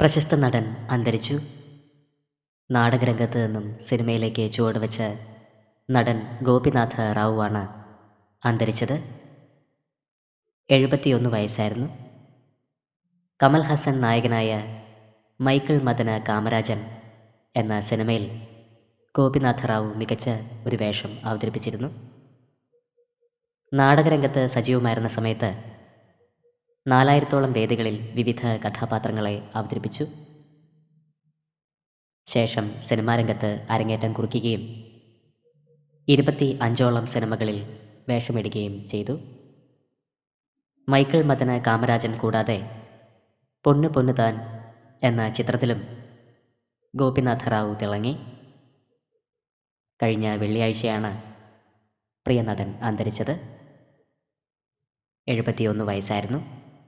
പ്രശസ്ത നടൻ അന്തരിച്ചു. നാടകരംഗത്ത് നിന്നും സിനിമയിലേക്ക് ചുവടുവെച്ച നടൻ ഗോപിനാഥ റാവുവാണ് അന്തരിച്ചത്. എഴുപത്തിയൊന്ന് വയസ്സായിരുന്നു. കമൽ ഹസൻ നായകനായ മൈക്കിൾ മദന കാമരാജൻ എന്ന സിനിമയിൽ ഗോപിനാഥ റാവു മികച്ച ഒരു വേഷം അവതരിപ്പിച്ചിരുന്നു. നാടകരംഗത്ത് സജീവമായിരുന്ന സമയത്ത് നാലായിരത്തോളം വേദികളിൽ വിവിധ കഥാപാത്രങ്ങളെ അവതരിപ്പിച്ചു. ശേഷം സിനിമാ രംഗത്ത് അരങ്ങേറ്റം കുറിക്കുകയും ഇരുപത്തി അഞ്ചോളം സിനിമകളിൽ വേഷമിടുകയും ചെയ്തു. മൈക്കിൾ മദന കാമരാജൻ കൂടാതെ പൊന്നു പൊന്നു താൻ എന്ന ചിത്രത്തിലും ഗോപിനാഥ റാവു തിളങ്ങി. കഴിഞ്ഞ വെള്ളിയാഴ്ചയാണ് പ്രിയ നടൻ അന്തരിച്ചത്. എഴുപത്തിയൊന്ന് വയസ്സായിരുന്നു.